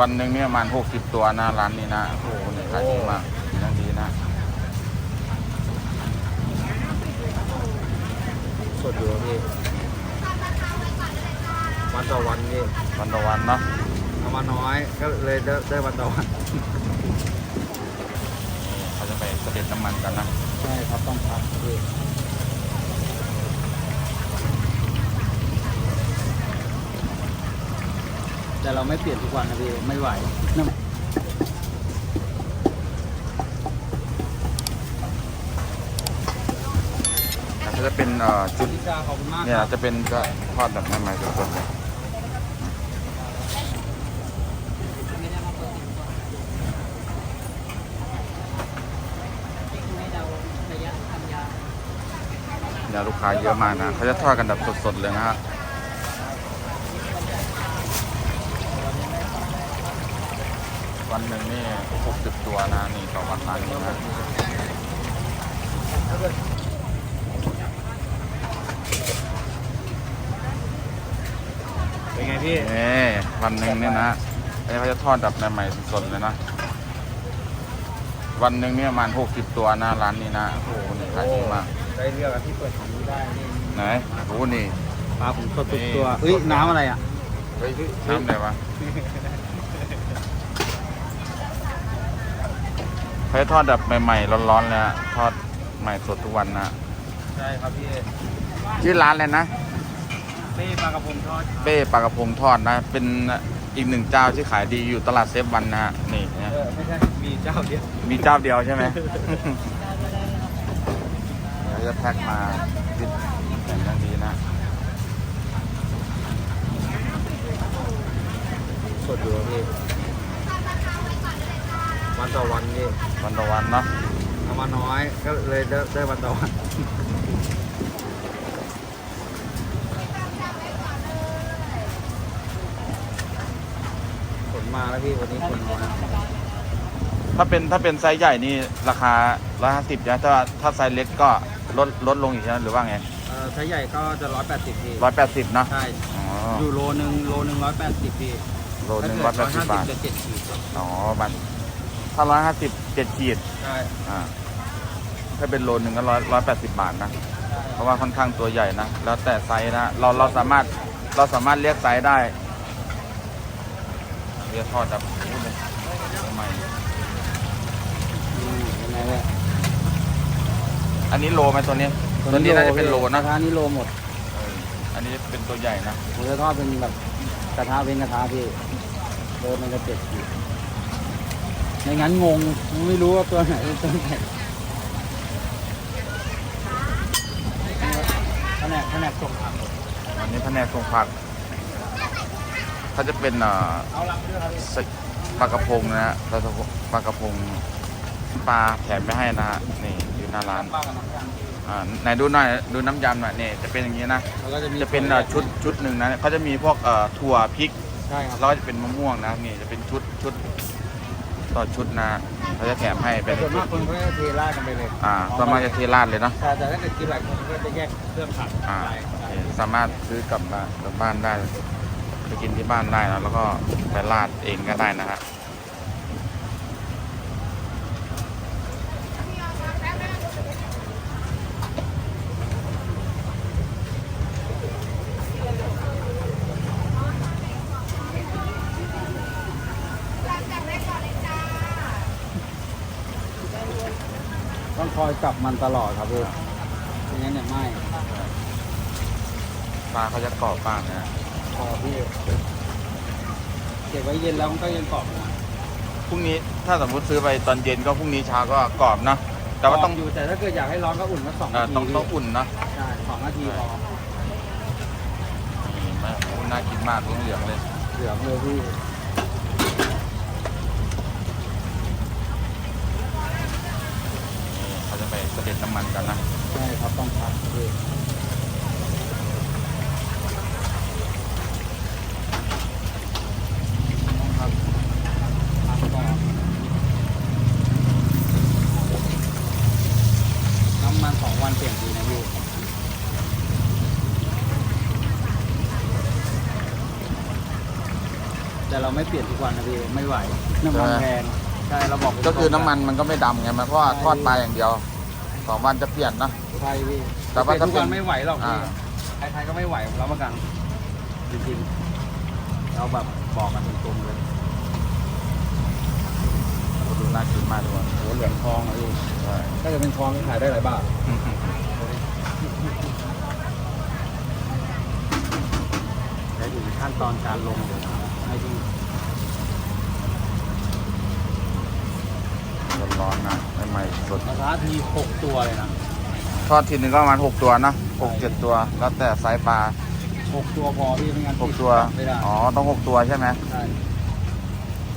วันหนึ่งเนี่ยประมาณหกสิบตัวนะร้านนี้นะ โอ้โหเนี่ยขายดีมากดีนะดีนะ สดอยู่พี่วันต่อวันพี่วันต่อวันเนาะเอามาน้อยก็เลยได้ได้วันต่อวันเขาจะไปเสด็จน้ำมันกันนะ ใช่ครับต้องพักพี่ แต่เราไม่เปลี่ยนทุกวันนะพี่ไม่ไหวน้ำแต่เขาจะเป็นเอ่อจุดพี่จาขอบคุณมากเนี่ยครับจะเป็นก็ทอดแบบใหม่ๆสดๆเลยเนี่ยลูกค้าเยอะมากนะเขาจะทอดกันแบบสดๆเลยนะฮะ วันหนึ่งนี่หกสิบตัวนะนี่ต่อวันร้านนี้นะเป็นไงพี่เอ้วันหนึ่งนี่นะไอ้เขาจะทอดแบบใหม่ๆสดๆเลยนะ วันหนึ่งเนี่ยประมาณหกสิบตัวนะร้านนี้นะ โอ้โหนี่ขายดีมากได้เลือกอะที่เปิดของนี้ได้นี่ไหนโอ้โหนี่ปลาผมสดทุกตัวเฮ้ยน้ำอะไรอะเฮ้ยน้ำอะไรวะ เขาจะทอดแบบใหม่ๆร้อนๆเลยนะทอดใหม่สดทุกวันนะใช่ครับพี่ชื่อร้านเลยนะ เป้ปลากระพงทอดครับเป้ปลากระพงทอดนะ เป็นอีกหนึ่งเจ้าที่ขายดีอยู่ตลาดเซฟวันนะฮะนี่นะเออไม่ใช่ มีเจ้าเดียวมีเจ้าเดียวใช่ไหม เดี๋ยวจะแพ็คมาติดแต่งอย่างดีนะ สดอยู่พี่ วันต่อวันพี่วันต่อวันเนาะเอามาน้อยก็เลยได้ได้วันต่อวันขนมาแล้วพี่วันนี้ขนน้อยถ้าเป็นถ้าเป็นไซส์ใหญ่นี่ราคา150นะถ้าถ้าไซส์เล็กก็ลดลดลงอีกใช่ไหมหรือว่าไงเอ่อไซส์ใหญ่ก็จะร้อยแปดสิบพี่180เนาะใช่อ๋ออยู่โลนึงโลนึงร้อยแปดสิบพี่โลหนึ่งถ้าเกิด180บาท จะเจ็ดขีดอ๋อ บัตรถ้า150เจ็ดขีดใช่อ่าถ้าเป็นโลหนึ่งก็ร้อยร้อยแปดสิบบาทนะ เพราะว่าค่อนข้างตัวใหญ่นะ แล้วแต่ไซส์นะ เราเราสามารถเราสามารถเรียกไซส์ได้ เรียกทอดแบบพูดเลยใหม่อืมยังไงเนี่ยอันนี้โลไหมตัวนี้ ตัวนี้น่าจะเป็นโลนะ กระทะนี่โลหมดเอออันนี้เป็นตัวใหญ่นะผมจะทอดเป็นแบบกระทะเป็นกระทะพี่โลมันจะเจ็ดขีด ไม่งั้นงง ไม่รู้ว่าตัวไหนเป็นตัวไหนแผนกแผนกส่งผักอันนี้แผนกส่งผักเขาจะเป็นเอ่อเอาลังด้วยครับพี่สปลากระพงนะฮะปลากระพงปลากระพงปลาแถมไม่ให้นะฮะนี่อยู่หน้าร้านป้ากับน้ำกันอ่าไหนดูหน่อยดูน้ำยำหน่อยนี่จะเป็นอย่างนี้นะ แล้วก็จะมีจะเป็นเอ่อชุดชุดหนึ่งนะเขาจะมีพวกเอ่อถั่วพริก ใช่ครับแล้วก็จะเป็นมะม่วงนะนี่จะเป็นชุดชุด ต่อชุดนะเขาจะแถมให้เป็แต่นส่วนชุมาดกคนก็จะเทราดกันไปเลยอ่าสามารถจะเทราดเลยเนาะใช่แต่ถ้าเกิดกินหลายคนก็จะแยกเครื่องผักอ่าไปโอเคสามารถซื้อกลับมากลับบ้านได้ไปกินที่บ้านได้นะแล้วก็ไปราดเองก็ได้นะฮะ ต้ องคอยจับมันตลอดครับพี่ไม่งั้นเนี่ยไหม้ปลาเขาจะกรอบมากนะฮะพอพี่เก็บไว้เย็นแล้วมันก็ยังกรอบอยู่นะพรุ่งนี้ถ้าสมมติซื้อไปตอนเย็นก็พรุ่งนี้เช้าก็กรอบเนาะแต่ว่าต้องอยู่แต่ถ้าเกิดอยากให้ร้อนก็อุ่นมาสองเอ่นาอทีต้องต้องอุ่นเนาะใช่สองนาทีพอนี่มาโอ้น่ากินมากเหลืองๆเลย เหลืองเลยพี่ นี่เขาจะไปเสด็จ น้ำมันกันนะใช่ครับต้องพักพี่ต้องพักพักก่อนน้ำมันสองวันเปลี่ยนทีนะพี่แต่แต่เราไม่เปลี่ยนทุกวันนะพี่ไม่ไหวน้ำมันใช่ไหมแพงใช่เราบอกตรงๆก็คือน้ำมันมันก็ไม่ดำไงมันเพราะว่าทอดปลาอย่างเดียว สองวันจะเปลี่ยนนะ ใช่พี่แต่ว่าเปลี่ยนทุกวันถ้าเป็นไม่ไหวหรอกพี่อ่า ใครๆก็ไม่ไหวผมรับประกันจริงๆเราแบบบอกกันตรงๆเลยโอ้ดูน่ากินมากทุกคนโหเหลืองทองอะพี่ใช่ถ้าจะเป็นทองก็ขายได้หลายบาทและถึงขั้นตอนการลงเลยนะครับให้พี่ร้อนๆนะ ใหม่ๆสดกระทะทีหกตัวเลยนะทอดทีนึงก็ประมาณหกตัวนะหกเจ็ดตัว แล้วแต่ไซส์ปลาหกตัวพอพี่ไม่งั้นหกตัว ไม่ได้อ๋อ ต้องหกตัวใช่ไหมใช่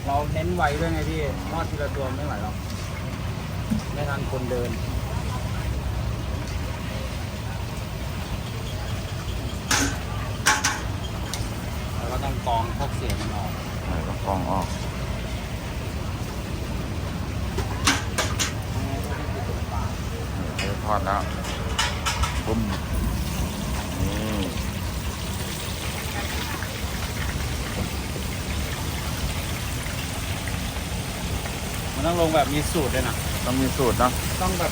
เราเน้นไวด้วยไงพี่ทอดทีละตัวไม่ไหวหรอกไม่ทันคนเดินแล้วก็ต้องกรองพวกเสียงมันออกไหนต้องกรองออก ไม่งั้นก็ไม่ติดตัวปาก นี่ท อดแล้วปุ้มนี่มันต้องลงแบบมีสูตรด้วยนะต้องมีสูตรเนาะต้องแบบ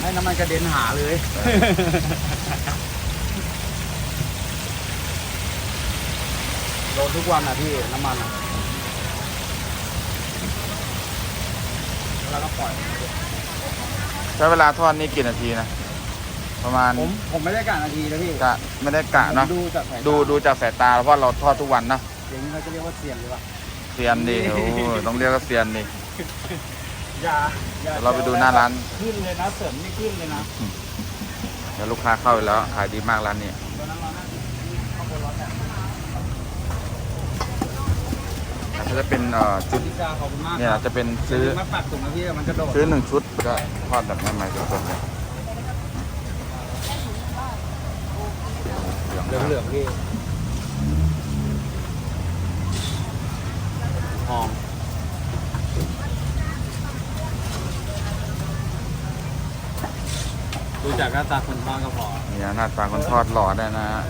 ให้น้ำมันกระเด็นหาเลย โดนทุกวันอะพี่น้ำมันอะแล้วเราก็ปล่อยใช้เวลาทอดนี่กี่นาทีนะ ประมาณผมผมไม่ได้กะนาทีนะพี่กะไม่ได้กะเนาะผมดูจากสายตาดูดูจากสายตาเพราะเราทอดทุกวันนะอย่างนี้เขาจะเรียกว่าเสียนหรือเปล่าเซียนดิโอ้ต้องเรียกว่าเซียนดิอย่าอย่าเดี๋ยวเราไปดูหน้าร้าน ขึ้นเลยนะเสริมนี่ขึ้นเลยนะเดี๋ยวลูกค้าเข้าไปแล้ว ขายดีมากร้านนี้ตัวนั้นเรานั่งข้างบนรถเนี่ย แต่ถ้าจะเป็นเอ่อจุดพี่จาขอบคุณมากเนี่ยครับจะเป็นซื้อมาปักถุงนะพี่มันกระโดดซื้อหนึ่งชุดก็ทอดแบบใหม่ๆสดๆเลยเหลืองเหลืองมากเหลืองๆพี่ทองดูจากหน้าตาคนทอดก็พอเนี่ยหน้าตาคนทอดหล่อได้นะฮะ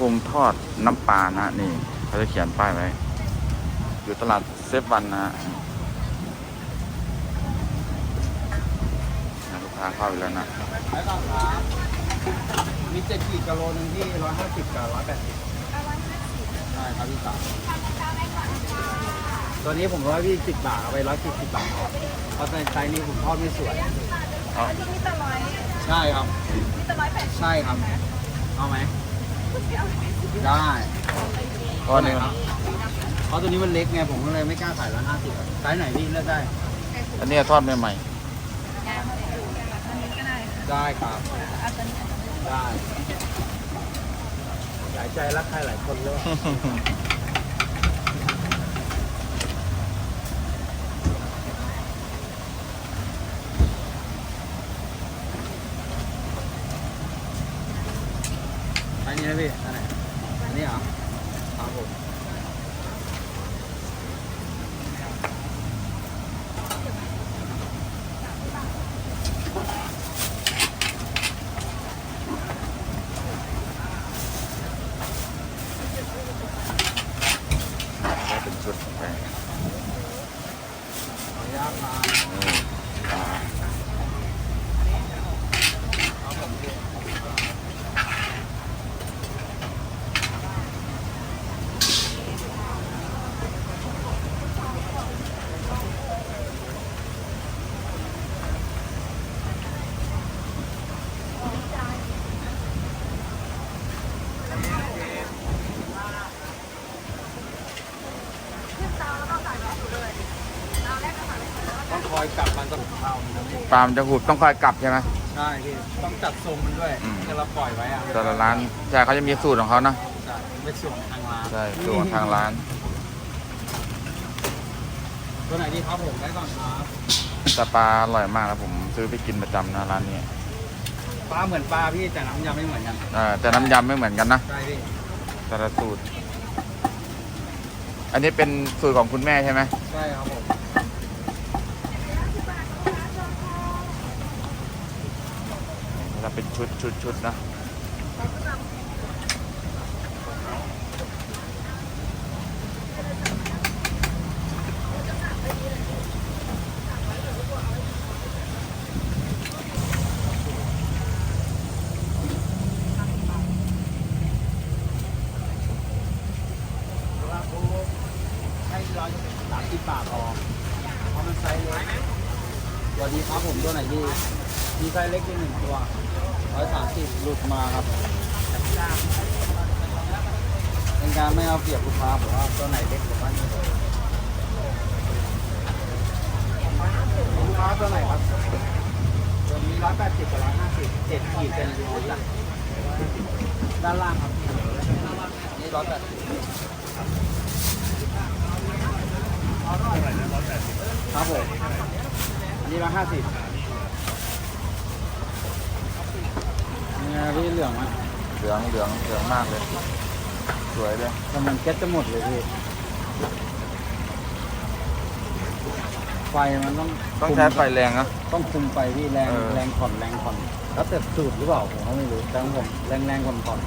พงทอดน้ำปลานะนี่เขาจะเขียนป้ายไว้ อยู่ตลาดเซฟวันนะฮะนะลูกค้าเข้าไปแล้วนะแล้วก็ครับมีเจ็ดขีดกิโลหนึ่งที่ร้อยห้าสิบกับร้อยแปดสิบใช่ครับพี่สาวตัวนี้ผมร้อยพี่สิบบาทเอาไปร้อยสิบสิบบาทครับเพราะในไซส์นี้ผมทอดไม่สวยเอาที่นี่แต่ร้อยใช่ครับนี่แต่ร้อยแปดสิบใช่ครับ เอาไหมเดียว ได้เพราะอันนี้ครับเพราะตัวนี้มันเล็กไงผมก็เลยไม่กล้าขายร้อยห้าสิบไซส์ไหนพี่เลือกได้ อันนี้ทอดใหม่อันนี้ก็ได้ได้ครับอันนี้ได้หลายใจรักใครหลายคนเลย ๆ อันนี้นะพี่อันไหนอันนี้เหรอครับผม ได้เป็นชุดไป ขออนุญาตมา นี่ปลา ครับผมพี่ ต้องคอยกลับมันจะ เท่ามันนะพี่ปลามันจะหูบต้องคอยกลับใช่ไหม ใช่พี่ต้องจัดทรงมันด้วยอืม ที่เราปล่อยไว้อะแต่ละร้านใช่เขาจะมีสูตรของเขานะใช่เป็นส่วนทางร้านใช่สูตรของทางร้าน ตัวไหนดีครับผมได้ก่อนครับแต่ปลาอร่อยมากนะผมซื้อไปกินประจำนะร้านนี้ปลาเหมือนปลาพี่แต่น้ำยำไม่เหมือนกันอ่าแต่น้ำยำไม่เหมือนกันนะ ใช่พี่แต่ละสูตร อันนี้เป็นสูตรของคุณแม่ใช่ไหม ใช่ครับผม จะ เป็นชุดชุดชุดนะ ให้ร้อยสามสิบบาทพอเพราะมันไซส์เล็กสวัสดีครับผมตัวไหนดี มีไซส์เล็กที่หนึ่งตัวร้อยสามสิบหลุดมาครับ เป็นการไม่เอาเปรียบลูกค้าผมว่าตัวไหนเล็กกว่าบ้านนี้ลูกค้าตัวไหนครับตัวนี้ร้อยแปดสิบกับร้อยห้าสิบเจ็ดขีดเป็นรูด้านล่างครับนี่ร้อยแปดสิบครับผมอันนี้ร้อยห้าสิบ นี่พี่เหลืองไหมเหลืองเหลืองเหลืองมากเลย สวยเลยแต่มันแก๊สจะหมดเลยพี่ไฟมันต้องต้องใช้ไฟแรงนะต้องคุมไฟพี่แรงเออ แรงผ่อนแรงผ่อนแล้วแต่สูตรหรือเปล่าผมก็ไม่รู้แต่ของผมแรงแรงผ่อนผ่อน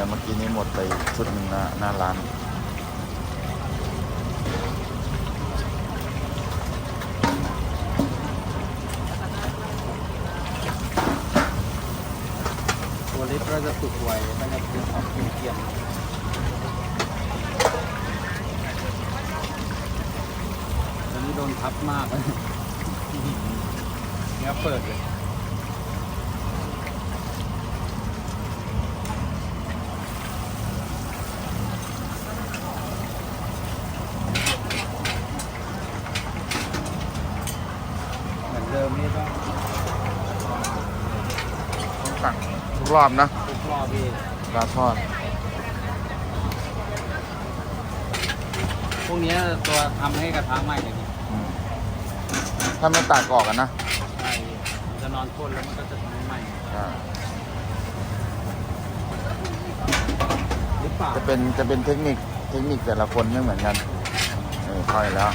เดี๋ยวเมื่อกี้นี้หมดไปชุดหนึ่งนะหน้าร้านตัวเล็กก็จะสุกไวก็จะเป็นออกเกียมตอนนี้โดนทับมากเลยเนี้ยเปิดเลย เหมือนเดิมนี่ต้อง ต้องสั่งทุก รอบนะทุกรอบพี่ปลาทอด พวกเนี้ยตัวทำให้กระทะไหม้เลยพี่อืมถ้าไม่ตากออกกันนะใช่พี่มันจะนอนก้นแล้วมันก็จะทำให้ไหม้อ่าหรือเปล่า จะเป็นจะเป็นเทคนิคเทคนิคแต่ละคนไม่เหมือนกันนี่ค่อยแล้ว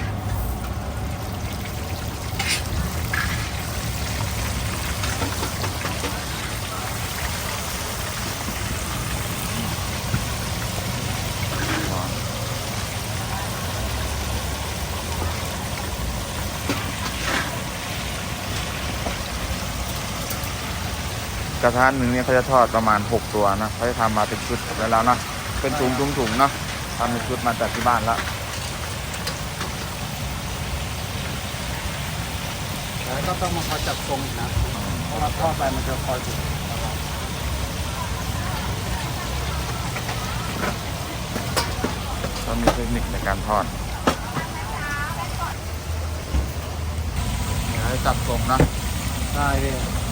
กระทะหนึ่งเนี่ยเขาจะทอดประมาณ 6 ตัวนะเขาจะทำมาเป็นชุดแล้วแล้วนะเป็นถุงถุงถุงๆเนาะทำเป็นชุดมาจากที่บ้านแล้วแล้วก็ต้องมาคอยจับทรงอีกนะเพราะว่าทอดไปมันจะคอยถูกก็มีเทคนิคในการทอดให้จับทรงนะใช่พี่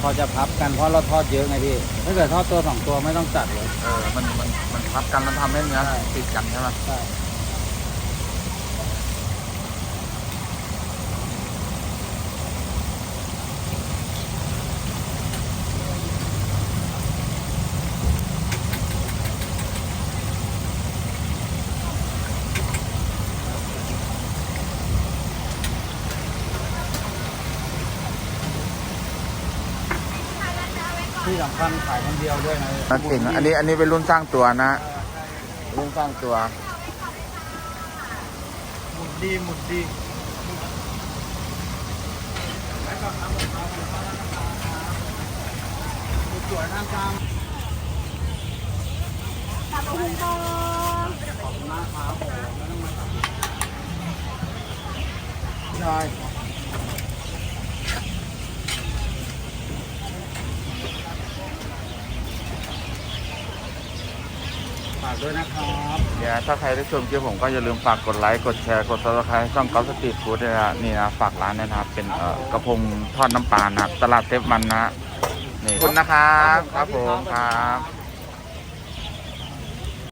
พอจะพับกันเพราะเราทอดเยอะไงพี่ถ้าเกิดทอดตัวสองตัวไม่ต้องจัดเลย เออ มัน มัน มันพับกันแล้วทำให้เนื้อใช่ติดกันใช่ไหมใช่ ที่สำคัญขายคนเดียวด้วยนะน่าเก่งนะอันนี้อันนี้เป็นรุ่นสร้างตัวนะ รุ่นสร้างตัว หมุนดีหมุนดีสวยทางกลางตับหุงบอขอบคุณมากครับผมไม่ต้องมาตัดใช่ ด้วยนะครับเนี่ยถ้าใครได้ชมคลิปผมก็อย่าลืมฝากกดไลค์ กดแชร์ กดซับสไครต์ช่องก๊อฟสตรีทฟู้ดด้วยนะนี่นะฝากร้านด้วยนะครับ เป็นเอ่อกระพงทอดน้ำปลานะครับตลาดเทปมันนะนี่ขอบคุณนะครับ ครับผมครับ